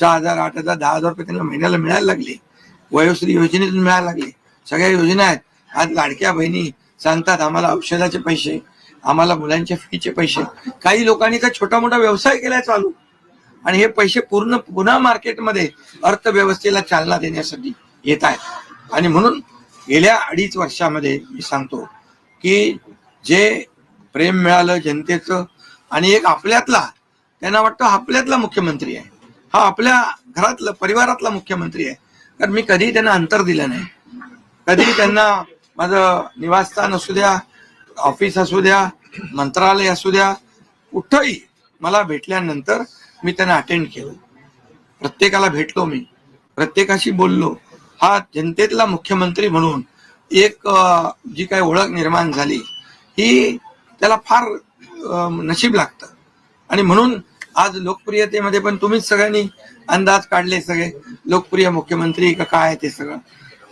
सहा हजार आठ हजार दहा हजार रुपये त्यांना महिन्याला मिळायला लागले. वयोश्री योजनेतून मिळायला लागले. सगळ्या योजना आहेत. आज लाडक्या बहिणी सांगतात आम्हाला औषधाचे पैसे आम्हाला मुलांच्या फीचे पैसे. काही लोकांनी तर छोटा मोठा व्यवसाय केलाय चालू? आणि हे पैसे पूर्ण पुन्हा मार्केटमध्ये अर्थव्यवस्थेला चालना देण्यासाठी येत आहेत. आणि म्हणून गेल्या अडीच वर्षामध्ये मी सांगतो की जे प्रेम मिळालं जनतेचं आणि एक आपल्यातला त्यांना वाटतं आपल्यातला मुख्यमंत्री आहे. हा आपल्या घरातला परिवारातला मुख्यमंत्री आहे. कारण मी कधीही त्यांना अंतर दिलं नाही. कधीही त्यांना माझं निवासस्थान असू द्या ऑफिस असू द्या मंत्रालय असू द्या कुठंही मला भेटल्यानंतर मी त्यांना अटेंड केलं. प्रत्येकाला भेटलो मी. प्रत्येकाशी बोललो. हा जनतेतला मुख्यमंत्री म्हणून एक जी काही ओळख निर्माण झाली ही त्याला फार नशीब लागतं. आणि म्हणून आज लोकप्रियतेमध्ये पण तुम्हीच सगळ्यांनी अंदाज काढले सगळे. लोकप्रिय मुख्यमंत्री का काय ते सगळं.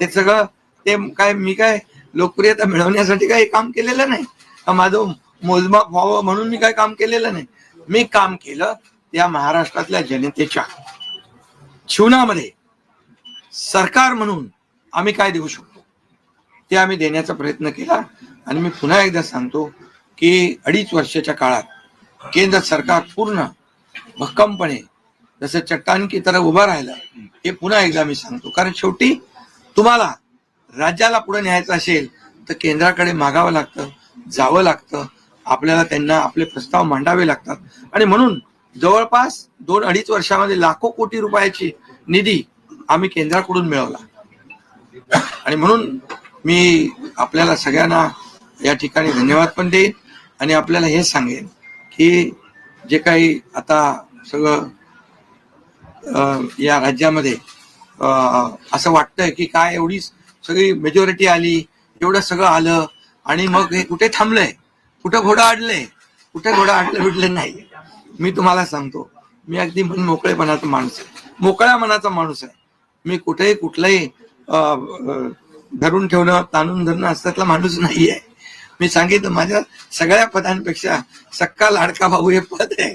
ते सगळं ते काय मी काय लोकप्रियता मिळवण्यासाठी काही काम केलेलं नाही? माझं मोजमाप व्हावं म्हणून मी काय काम केलेलं नाही? मी काम केलं त्या महाराष्ट्रातल्या जनतेच्या जीवनामध्ये. सरकार म्हणून आम्ही काय देऊ शकतो? ते आम्ही देण्याचा प्रयत्न केला. आणि मी पुन्हा एकदा सांगतो की अडीच वर्षाच्या काळात केंद्र सरकार पूर्ण भक्कमपणे जसं चट्टान की उभं राहिलं हे पुन्हा एकदा मी सांगतो. कारण शेवटी तुम्हाला राज्याला पुढे न्यायचं असेल तर केंद्राकडे मागावं लागतं जावं लागतं. आपल्याला त्यांना आपले प्रस्ताव मांडावे लागतात. आणि म्हणून जवळपास दोन अडीच वर्षामध्ये लाखो कोटी रुपयाची निधी आम्ही केंद्राकडून मिळवला. आणि म्हणून मी आपल्याला सगळ्यांना या ठिकाणी धन्यवाद पण देईन. आणि आपल्याला हे सांगेन की जे काही आता सगळं या राज्यामध्ये असं वाटतंय की काय एवढी सगळी मेजॉरिटी आली एवढं सगळं आलं आणि मग हे कुठे थांबलंय? कुठं घोडा अडलंय कुठे घोडा अडलं बिडलं नाही? मी तुम्हाला सांगतो मी अगदी मन मोकळेपणाचा माणूस आहे. मोकळ्या मनाचा माणूस आहे. मी कुठेही कुठलाही धरून ठेवणं ताणून धरणं असल्यातला माणूस नाही आहे मी सांगितलं माझ्या सगळ्या पदांपेक्षा सक्का लाडका भाऊ हे पद आहे.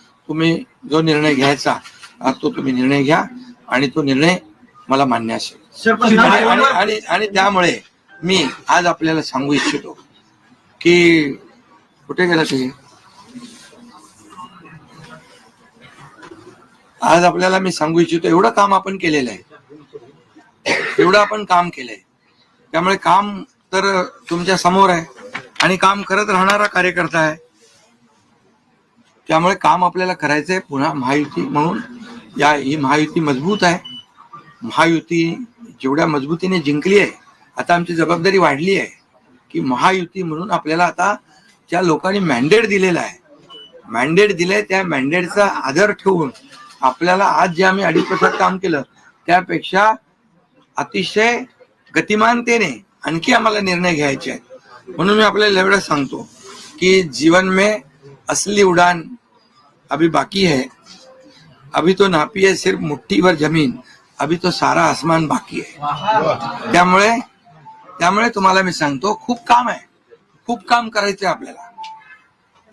तुम्ही जो निर्णय घ्यायचा तो तुम्ही निर्णय घ्या आणि तो निर्णय मला मान्य असेल. आणि त्यामुळे मी आज आपल्याला सांगू इच्छितो की कुठे गेला तुम्ही? आज आपल्याला मी सांगू इच्छितो एवढं काम आपण केलेलं आहे. एवढं आपण काम केलंय. त्यामुळे काम तर तुमच्यासमोर आहे आणि काम करत राहणारा कार्यकर्ता आहे. त्यामुळे काम आपल्याला करायचंय पुन्हा महायुती म्हणून. या ही महायुती मजबूत आहे. महायुती जेवढ्या मजबूतीने जिंकली आहे आता आमची जबाबदारी वाढली आहे की महायुती म्हणून आपल्याला आता ज्या लोकांनी मॅन्डेट दिलेला आहे मॅन्डेट दिलंय त्या मॅन्डेटचा आदर ठेवून आपल्याला आज जे आम्ही अडीच वर्षात काम केलं त्यापेक्षा अतिशय गतिमानतेने आणखी आम्हाला निर्णय घ्यायचे आहेत. म्हणून मी आपल्याला एवढं सांगतो की जीवन में असली उड़ान अभी बाकी है। अभी तो नापी है सिर्फ मुट्ठी भर जमीन अभी तो सारा आसमान बाकी आहे त्यामुळे त्यामुळे तुम्हाला मी सांगतो खूप काम आहे। खूप काम करायचंय आपल्याला।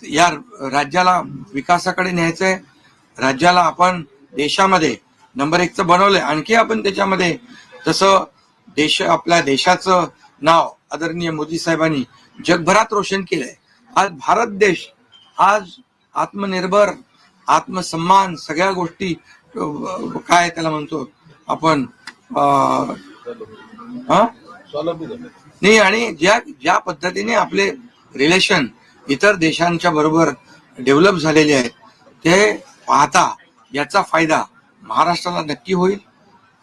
या राज्याला विकासाकडे न्यायचंय। राज्याला आपण देशामध्ये नंबर एकचं बनवलंय आणखी आपण त्याच्यामध्ये तसं देश आपल्या देशाचं नाव आदरणीय मोदी साहेबांनी जगभरात रोशन केलंय. आज भारत देश आज आत्मनिर्भर आत्मसन्मान सगळ्या गोष्टी काय त्याला म्हणतो आपण? नाही आणि ज्या ज्या पद्धतीने आपले रिलेशन इतर देशांच्या बरोबर डेव्हलप झालेले आहेत ते पाहता याचा फायदा महाराष्ट्राला नक्की होईल.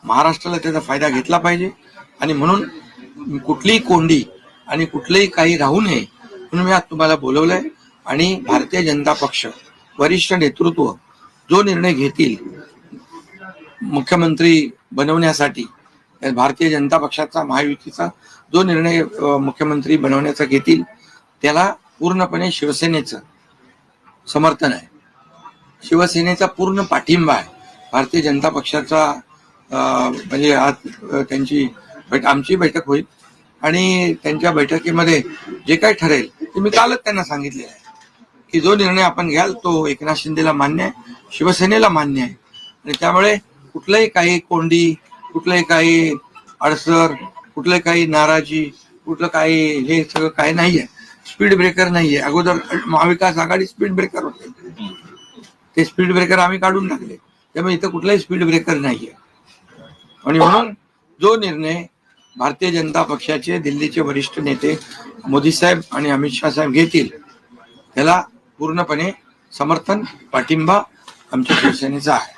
महाराष्ट्राला त्याचा फायदा घेतला पाहिजे. आणि म्हणून कुठलीही कोंडी आणि कुठलंही काही राहू नये म्हणून मी आज तुम्हाला बोलवलंय. आणि भारतीय जनता पक्ष वरिष्ठ नेतृत्व जो निर्णय घेतील मुख्यमंत्री बनवण्यासाठी भारतीय जनता पक्षाचा महायुतीचा जो निर्णय मुख्यमंत्री बनवण्याचा घेतील त्याला पूर्णपणे शिवसेनेचं समर्थन आहे. शिवसेनेचा पूर्ण पाठिंबा आहे. भारतीय जनता पक्षाचा म्हणजे आज त्यांची बैठ- आमची बैठक होईल आणि त्यांच्या बैठकीमध्ये जे काही ठरेल ते मी कालच त्यांना सांगितलेलं आहे. की जो निर्णय आपण घ्याल तो एकनाथ शिंदेला मान्य आहे शिवसेनेला मान्य आहे. आणि त्यामुळे कुठलंही काही कोंडी कुठलंही काही अडसर कुठलं काही नाराजी कुठलं काही हे सगळं काही नाहीये. स्पीड ब्रेकर नाहीये. अगोदर महाविकास आघाडी स्पीड ब्रेकर होते. ते स्पीड ब्रेकर आम्ही काढून टाकले. त्यामुळे इथं कुठलाही स्पीड ब्रेकर नाहीये. आणि म्हणून जो निर्णय भारतीय जनता पक्षाचे दिल्लीचे वरिष्ठ नेते मोदी साहेब आणि अमित शाह साहेब घेतील त्याला पूर्णपणे समर्थन पाठिंबा आमच्या शिवसेनेचा आहे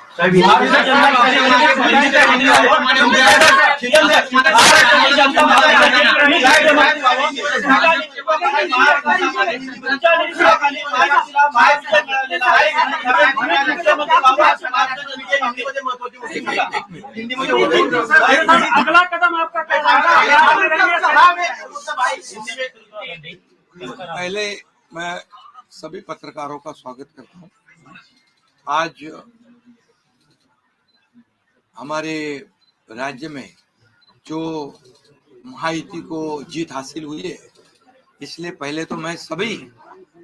अगला कदम आपका पहले मैं सभी पत्रकारों का स्वागत करता हूँ। आज हमारे राज्य में जो महायुति को जीत हासिल हुई है, इसलिए पहले तो मैं सभी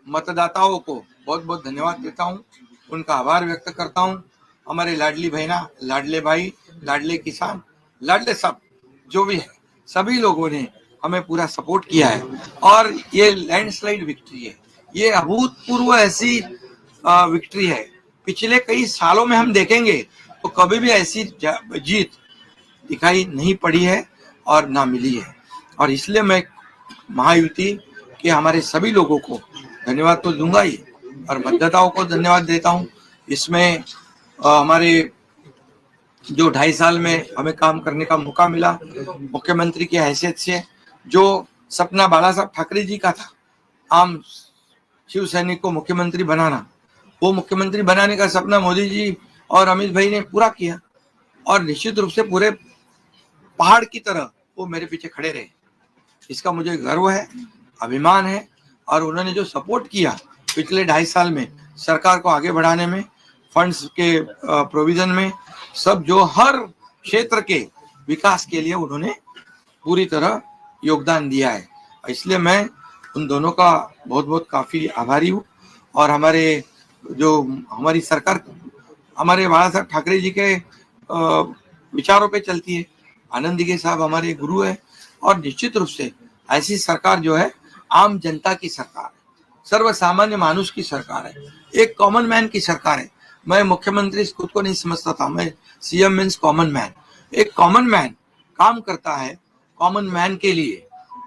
मतदाताओं को बहुत बहुत धन्यवाद देता हूँ। उनका आभार व्यक्त करता हूँ। हमारे लाडली बहना, लाडले भाई, लाडले किसान, लाडले सब, जो भी है, सभी लोगों ने हमें पूरा सपोर्ट किया है। और ये लैंडस्लाइड विक्ट्री है। ये अभूतपूर्व ऐसी विक्ट्री है। पिछले कई सालों में हम देखेंगे तो कभी भी ऐसी जीत दिखाई नहीं पड़ी है और ना मिली है। और इसलिए मैं महायुति के हमारे सभी लोगों को धन्यवाद तो दूँगा ही और मतदाताओं को धन्यवाद देता हूँ। इसमें हमारे जो ढाई साल में हमें काम करने का मौका मिला, मुख्यमंत्री की हैसियत से, जो सपना बाला साहब ठाकरे जी का था, आम शिव सैनिक को मुख्यमंत्री बनाना। वो मुख्यमंत्री बनाने का सपना मोदी जी और अमित भाई ने पूरा किया और निश्चित रूप से पूरे पहाड़ की तरह वो मेरे पीछे खड़े रहे। इसका मुझे गर्व है, अभिमान है और उन्होंने जो सपोर्ट किया पिछले ढाई साल में सरकार को आगे बढ़ाने में, फंड्स के प्रोविज़न में, सब जो हर क्षेत्र के विकास के लिए उन्होंने पूरी तरह योगदान दिया है। इसलिए मैं उन दोनों का बहुत बहुत काफ़ी आभारी हूँ। और हमारे जो हमारी सरकार, हमारे बाला साहब ठाकरे जी के विचारों पे चलती है। आनंद दिगे साहब हमारे गुरु है और निश्चित रूप से ऐसी सरकार जो है, आम जनता की सरकार है। सर्वसामान्य मानुष की सरकार है। एक कॉमन मैन की सरकार है। मैं मुख्यमंत्री खुद को नहीं समझता था। मैं सीएम मीन्स कॉमन मैन एक कॉमन मैन काम करता है कॉमन मैन के लिए।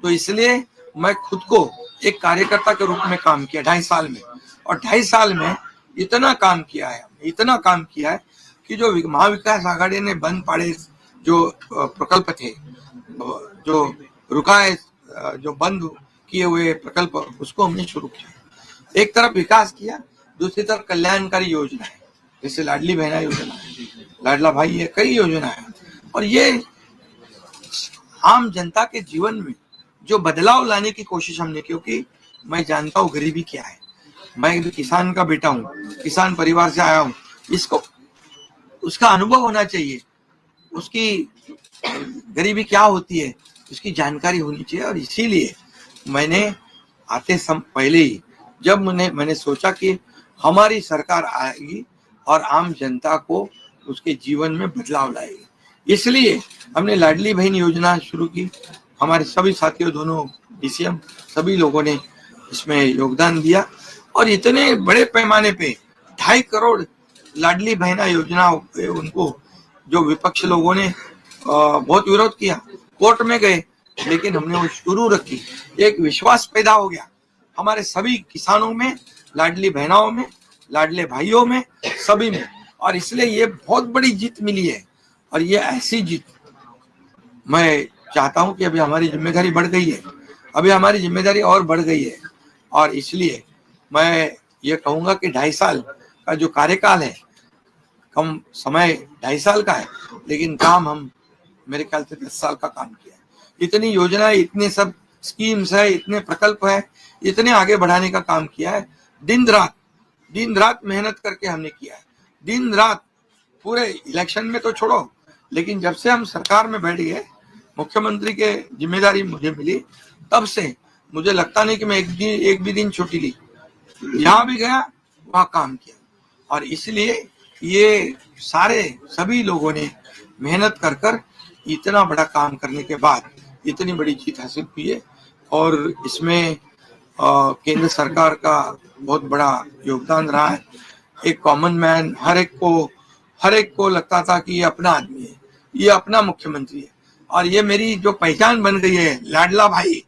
तो इसलिए मैं खुद को एक कार्यकर्ता के रूप में काम किया ढाई साल में। और ढाई साल में इतना काम किया है, इतना काम किया है कि जो महाविकास आघाड़ी ने बंद पड़े जो प्रकल्प थे जो रुकाए जो बंद किए हुए प्रकल्प, उसको हमने शुरू किया। एक तरफ़ विकास किया, दूसरी तरफ़ कल्याणकारी योजना है, जैसे लाडली बहना योजना है, लाडला भाई है, कई योजना है। और ये आम जनता के जीवन में जो बदलाव लाने की कोशिश हमने क्योंकि मैं जानता हूँ गरीबी क्या है। मैं एक किसान का बेटा हूँ, किसान परिवार से आया हूँ। इसको, उसका अनुभव होना चाहिए, उसकी गरीबी क्या होती है, उसकी जानकारी होनी चाहिए। और इसीलिए मैंने आते सम, पहले ही, जब मैंने मैंने सोचा कि हमारी सरकार आएगी और आम जनता को उसके जीवन में बदलाव लाएगी। इसलिए हमने लाडली बहन योजना शुरू की हमारे सभी साथियों, दोनों डीसीएम सभी लोगों ने इसमें योगदान दिया। और इतने बड़े पैमाने पे ढाई करोड़ लाडली बहना योजना उनको जो विपक्ष लोगों ने बहुत विरोध किया, कोर्ट में गए, लेकिन हमने वो शुरू रखी। एक विश्वास पैदा हो गया हमारे सभी किसानों में, लाडली बहनाओं में, लाडले भाइयों में, सभी में। और इसलिए ये बहुत बड़ी जीत मिली है। और ये ऐसी जीत मैं चाहता हूँ कि अभी हमारी ज़िम्मेदारी बढ़ गई है। अभी हमारी ज़िम्मेदारी और बढ़ गई है। और इसलिए मैं ये कहूँगा कि ढाई साल का जो कार्यकाल है, कम समय ढाई साल का है, लेकिन काम हम, मेरे ख्याल से दस साल का काम किया है। इतनी योजना इतने सब स्कीम्स है, इतने प्रकल्प है, इतने आगे बढ़ाने का काम किया है। दिन रात दिन रात मेहनत करके हमने किया है। दिन रात पूरे इलेक्शन में तो छोड़ो, लेकिन जब से हम सरकार में बैठ गए मुख्यमंत्री के ज़िम्मेदारी मुझे मिली। तब से मुझे लगता नहीं कि मैं एक दिन, एक भी दिन छुट्टी ली। जहाँ भी गया, वहाँ काम किया। और इसलिए ये सारे, सभी लोगों ने मेहनत कर कर इतना बड़ा काम करने के बाद इतनी बड़ी जीत हासिल हुई है। और इसमें केंद्र सरकार का बहुत बड़ा योगदान रहा है। एक कॉमन मैन हर एक को, हर एक को लगता था कि ये अपना आदमी है, ये अपना मुख्यमंत्री है। और ये मेरी जो पहचान बन गई है लाडला भाई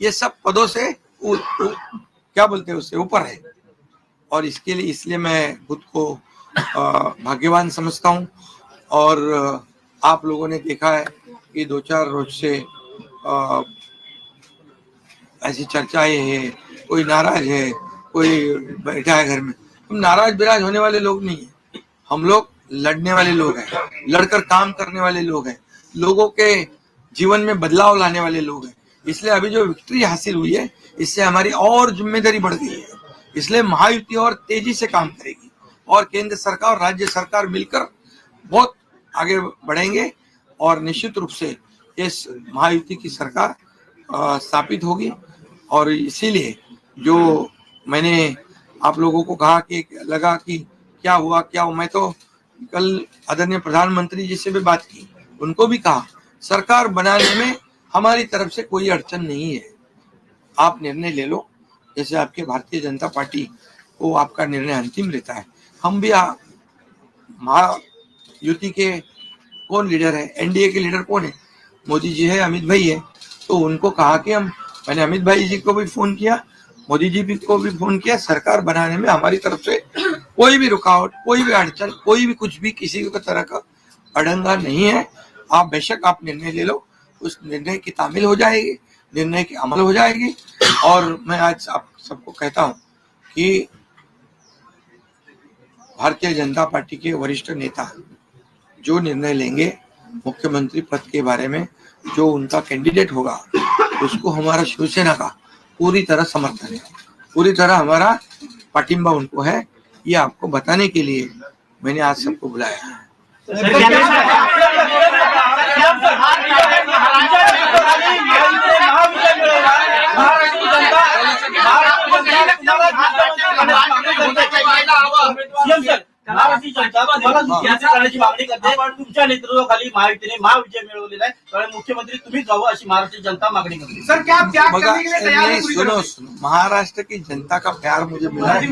ये सब पदों से उ, उ, क्या बोलते हैं उससे ऊपर है। और इसके लिए इसलिए मैं खुद को भाग्यवान समझता हूँ। और आप लोगों ने देखा है कि दो चार रोज से अ, ऐसी चर्चाएँ हैं कोई नाराज़ है कोई बैठा है घर में। हम नाराज़ बिराज होने वाले लोग नहीं है। हम लोग लड़ने वाले लोग हैं लड़कर काम करने वाले लोग हैं। लोगों के जीवन में बदलाव लाने वाले लोग हैं। इसलिए अभी जो विक्ट्री हासिल हुई है, इससे हमारी और ज़िम्मेदारी बढ़ गई है। इसलिए महायुति और तेज़ी से काम करेगी और केंद्र सरकार और राज्य सरकार मिलकर बहुत आगे बढ़ेंगे और निश्चित रूप से इस महायुति की सरकार स्थापित होगी। और इसीलिए जो मैंने आप लोगों को कहा कि, लगा कि क्या हुआ क्या हुआ, मैं तो कल आदरणीय प्रधानमंत्री जी से भी बात की। उनको भी कहा, सरकार बनाने में हमारी तरफ़ से कोई अड़चन नहीं है। आप निर्णय ले लो। जैसे आपके भारतीय जनता पार्टी को आपका निर्णय अंतिम लेता है। हम भी महायुति के कौन लीडर है? एनडीए के लीडर कौन है? मोदी जी है, अमित भाई है। तो उनको कहा कि हम, मैंने अमित भाई जी को भी फ़ोन किया, मोदी जी भी को भी फ़ोन किया, सरकार बनाने में हमारी तरफ़ से कोई भी रुकावट, कोई भी अड़चन, कोई भी कुछ भी किसी भी तरह का अड़ंगा नहीं है। आप बेशक आप निर्णय ले लो, उस निर्णय की तामील हो जाएगी, निर्णय की अमल हो जाएगी। और मैं आज आप सबको कहता हूँ कि भारतीय जनता पार्टी के वरिष्ठ नेता जो निर्णय लेंगे मुख्यमंत्री पद के बारे में, जो उनका कैंडिडेट होगा, उसको हमारा शिवसेना का पूरी तरह समर्थन है। पूरी तरह हमारा पाटिंबा उनको है, ये आपको बताने के लिए मैंने आज सबको बुलाया है। मागणी करते. पण तुमच्या नेतृत्वाखाली महायुतीने महाविजय मिळवलेला आहे. त्यामुळे मुख्यमंत्री तुम्हीच व्हावं अशी महाराष्ट्र जनता मागणी करते. सर क्या आप त्याग बघा करने के लिए तैयार नहीं, हैं पूरी सुनो तरह से? सुनो. महाराष्ट्र की जनता का प्यार मुझे आहे.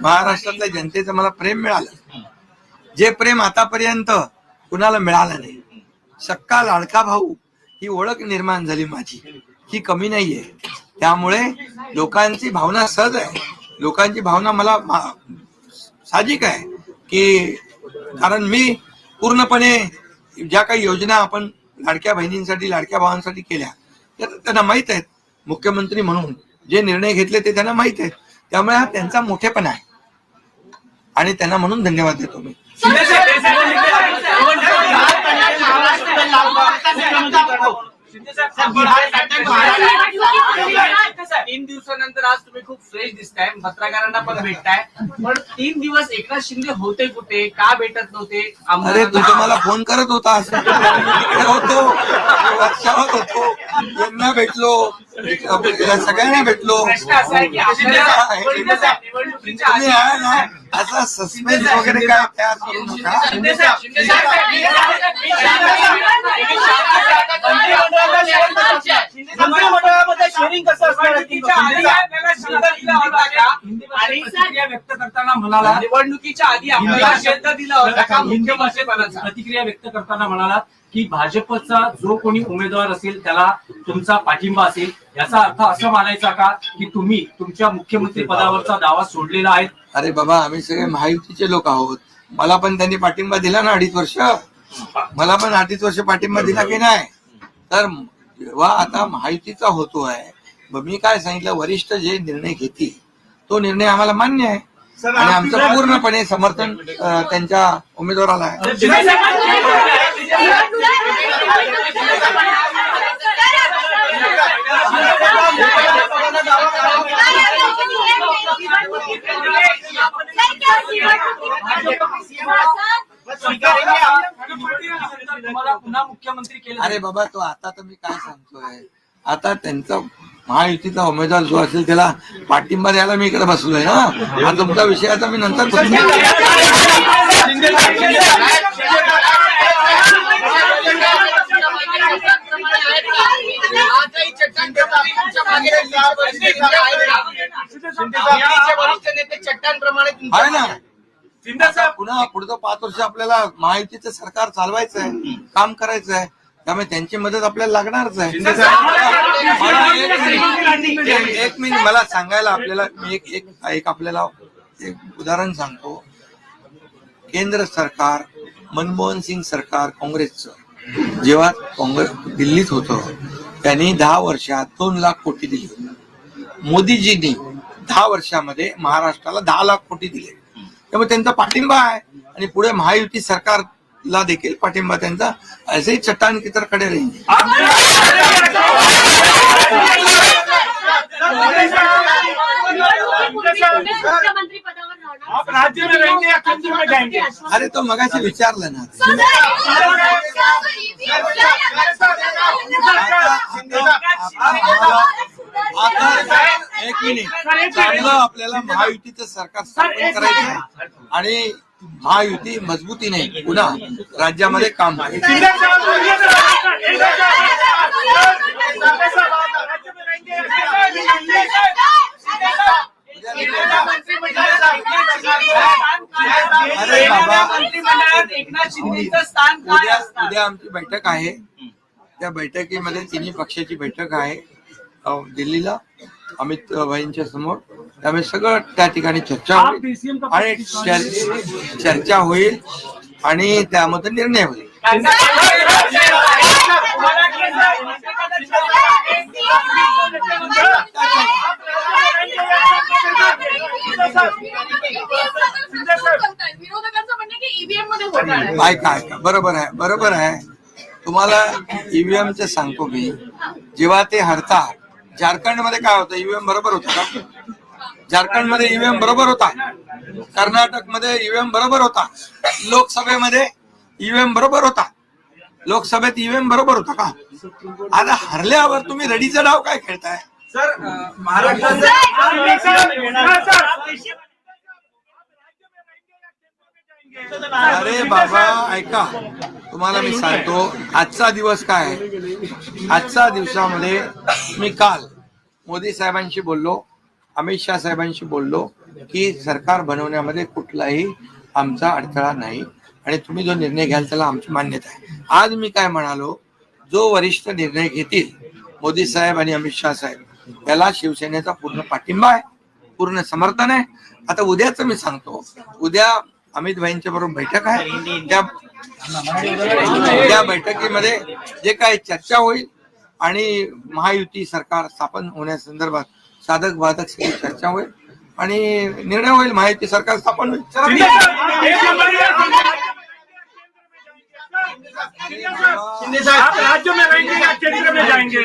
महाराष्ट्रातल्या जनतेचं मला प्रेम मिळालं. जे प्रेम आतापर्यंत कुणाला मिळालं नाही. सक्का लाडका भाऊ ही ओळख निर्माण झाली माझी. ही कमी नाहीये. त्यामुळे लोकांची भावना सहज आहे. लोकांची भावना मला मा- साहजिक आहे की कारण मी पूर्णपणे ज्या काही योजना आपण लाडक्या बहिणींसाठी लाडक्या भावांसाठी केल्या त्या त्यांना माहीत आहेत मुख्यमंत्री म्हणून जे निर्णय घेतले ते त्यांना माहीत आहेत त्यामुळे हा त्यांचा मोठेपणा आहे आणि त्यांना म्हणून धन्यवाद देतो मी शिंदे साहेब, साहेब, आपण- बिहार पॅटर्न महाराष्ट्र- तीन दिवसानंतर आज तुम्ही खूप फ्रेश दिसताय पत्रकारांना पण भेटताय. पण तीन दिवस एकनाथ शिंदे होते कुठे? का भेटत नव्हते? अरे तुझं मला फोन करत होता. होतो वर्षावर होतो. यांना भेटलो. सगळ्यांना भेटलो असा तुम्ही आहे ना सस्पेन्स वगैरे काय तयार करू नका मंत्रिमंडळामध्ये शेअरिंग कसं असणार व्यक्त करताना म्हणाला निवडणुकीच्या आधी आपल्याला शब्द दिला होता का मुख्यमंत्रीपदाचा प्रतिक्रिया व्यक्त करताना म्हणाला की भाजपचा जो कोणी उमेदवार असेल त्याला तुमचा पाठिंबा असेल याचा अर्थ असं मानायचा का की तुम्ही तुमच्या मुख्यमंत्री पदावरचा दावा सोडलेला आहे? अरे बाबा आम्ही सगळे महायुतीचे लोक आहोत. मला पण त्यांनी पाठिंबा दिला ना अडीच वर्ष. मला पण अडीच वर्ष पाठिंबा दिला की नाही? तर जेव्हा आता महायुतीचा होतो आहे मग मी काय सांगितलं? वरिष्ठ जे निर्णय घेतील तो निर्णय आम्हाला मान्य आहे. आणि आमचं पूर्णपणे समर्थन त्यांच्या उमेदवाराला आहे तुम्हाला पुन्हा मुख्यमंत्री केलं अरे बाबा तो आता तर मी काय सांगतोय? आता त्यांचा महायुतीचा उमेदवार जो असेल त्याला पाठिंबा द्यायला मी इकडे बसलोय ना हा तुमचा विषय आता मी नंतर आजही चट्टानप्रमाणे तुमच्या मागे चार वर्षे दिल्लीचे वरिष्ठ नेते चट्टानप्रमाणे तुमच्या आहे ना पुन्हा पुढचं पाच वर्ष आपल्याला महायुतीचं सरकार चालवायचं आहे काम करायचं आहे त्यामुळे त्यांची मदत आपल्याला लागणारच आहे एक मिनिट- एक मिनिट मला सांगायला म्हणजे आपल्याला मी एक एक एक आपल्याला एक उदाहरण सांगतो केंद्र सरकार मनमोहन सिंग सरकार काँग्रेसचं जेव्हा काँग्रेस दिल्लीत होतं त्यांनी दहा वर्षात दोन लाख कोटी दिले. होते मोदीजींनी दहा वर्षामध्ये महाराष्ट्राला दहा लाख कोटी दिले. त्यामुळे त्यांचा पाठिंबा आहे. आणि पुढे महायुती सरकारला देखील पाठिंबा त्यांचा असेही चट्टान की तर खडे राहील. मुख्यमंत्री पदावर राहणार आप राज्य में रहेंगे या केंद्र में जाएंगे? अरे तो मगाशी विचारलं ना. चांगलं आपल्याला महायुतीचं सरकार स्थापन करायचं आणि महायुती मजबूतीने पुन्हा राज्यामध्ये काम उद्या उद्या आमची बैठक आहे. त्या बैठकीमध्ये तिन्ही पक्षाची बैठक आहे. दिल्लीला. अमित भाईंच्या समोर. त्यामुळे सगळं त्या ठिकाणी चर्चा होईल. आणि चर- चर्चा होईल. आणि त्यामध्ये निर्णय होईल. ऐका ऐका. बरोबर आहे बरोबर आहे. तुम्हाला ईव्हीएमचं सांगतो मी. जेव्हा ते हरतात झारखंडमध्ये काय होतं ईव्हीएम बरोबर होतं का झारखंडमध्ये ईव्हीएम बरोबर होता कर्नाटकमध्ये ईव्हीएम बरोबर होता लोकसभेमध्ये ईव्हीएम बरोबर होता लोकसभेत ईव्हीएम बरोबर होता का आता हरल्यावर तुम्ही रडीचा डाव काय खेळताय सर महाराष्ट्राचं अरे बाबा ऐका. तुम्हाला मी सांगतो आजचा दिवस काय? आहे आजच्या दिवसामध्ये मी काल मोदी साहेबांशी बोललो अमित शहा साहेबांशी बोललो की सरकार बनवण्यामध्ये कुठलाही आमचा अडथळा नाही. आणि तुम्ही जो निर्णय घ्याल त्याला आमची मान्यता आहे. आज मी काय म्हणालो जो वरिष्ठ निर्णय घेतील मोदी साहेब आणि अमित शहा साहेब त्याला शिवसेनेचा पूर्ण पाठिंबा आहे पूर्ण समर्थन आहे. आता उद्याच मी सांगतो उद्या अमित भाईंच्या बरोबर बैठक आहे. त्या त्या बैठकीमध्ये जे काही चर्चा होईल आणि महायुती सरकार स्थापन होण्यासंदर्भात साधक बाधक सगळी चर्चा होईल आणि निर्णय होईल महायुती सरकार स्थापन होईल. शिंदे साहब आप राज्य में रहेंगे या केंद्र में जाएंगे?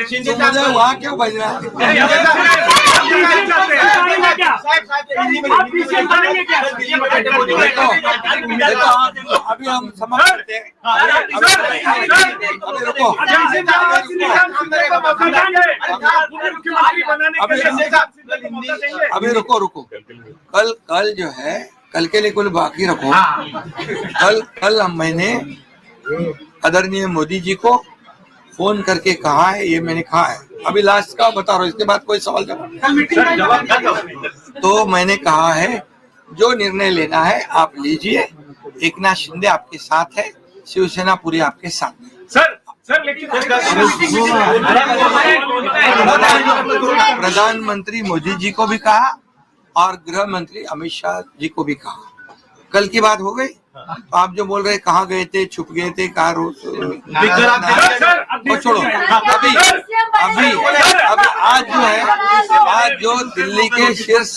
वहाँ क्यों भेजना है साहेब, साहेब, हिंदी मध्ये- आप पीछे जाएंगे क्या? देखो देखो अभी हम समाप्त करते हैं अभी रुको मुख्यमंत्री बनाने के लिए अभी- शिंदे को मौका देंगे अभी रुको रुको कल कल जो है कल के लिए कुल बाकी रखो कल कल हम मैंने आदरणीय मोदी जी को फ़ोन करके कहा है ये मैंने कहा है। अभी लास्ट का बता रहा हूँ इसके बाद कोई सवाल जवाब तो मैंने कहा है जो निर्णय लेना है आप लीजिए। एक नाथ शिंदे आपके साथ है शिवसेना पूरी आपके साथ है। सर सर लेकिन प्रधानमंत्री मोदी जी को भी कहा और गृह मंत्री अमित शाह जी को भी कहा। कल की बात हो गई तो आप जो बोल रहे कहाँ गए थे छुप गए थे कहा रोज छोड़ो अभी अभी अभी आज जो है आज जो दिल्ली के शीर्ष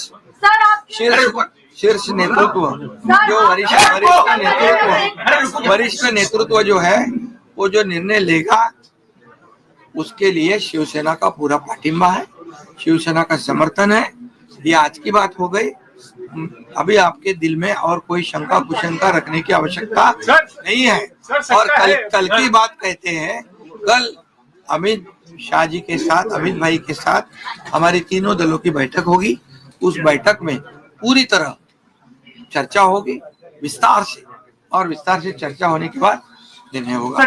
शीर्ष शीर्ष नेतृत्व जो वरिष्ठ वरिष्ठ नेतृत्व वरिष्ठ नेतृत्व जो है वो जो निर्णय लेगा उसके लिए शिवसेना का पूरा पाटिंबा है शिवसेना का समर्थन है ये आज की बात हो गई अभी आपके दिल में और कोई शंका कुशंका रखने की आवश्यकता नहीं है और कल कल की बात कहते हैं कल अमित शाह जी के साथ अमित भाई के साथ हमारी तीनों दलों की बैठक होगी उस बैठक में पूरी तरह चर्चा होगी विस्तार से और विस्तार से चर्चा होने के बाद निर्णय होगा